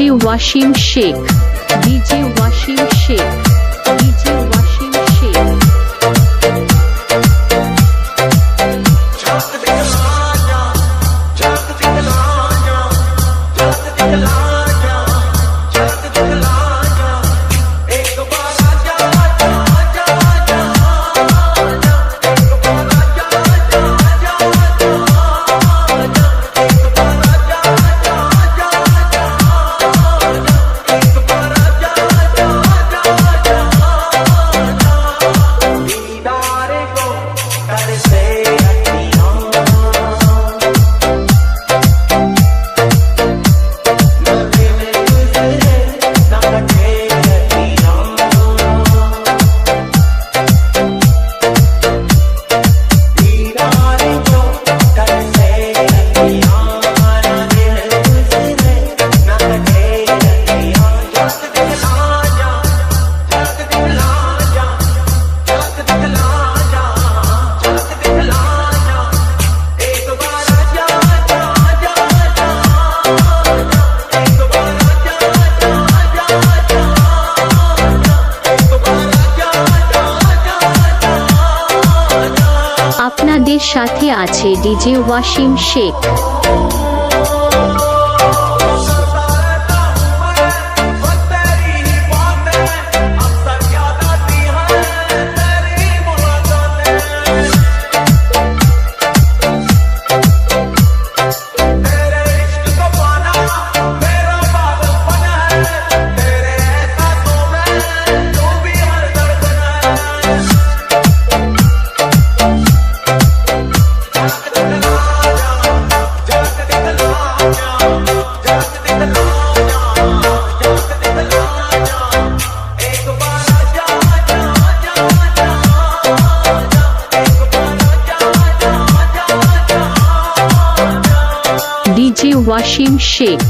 DJ Wasim Sheikh. DJ Wasim Sheikh. DJ Wasim Sheikh. আপনাদের সাথে আছে ডিজে ওয়াসিম শেখ। ওয়াসিম শেখ।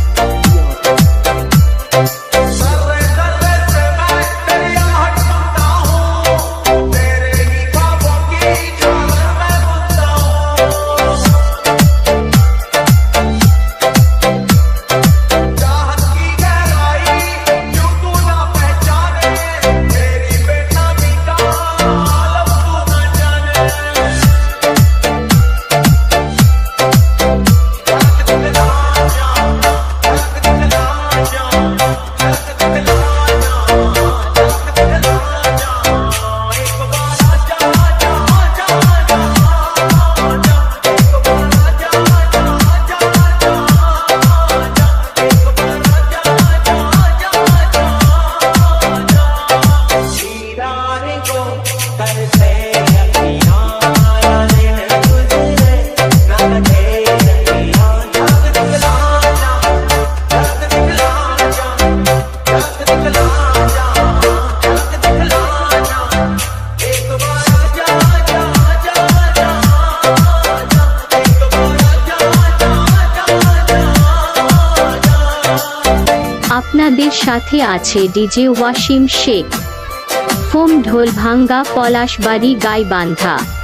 আপনাদের সাথে আছে ডিজে ওয়াসিম শেখ। ফোম ঢোল ভাঙ্গা পলাশবাড়ি গাইবান্ধা।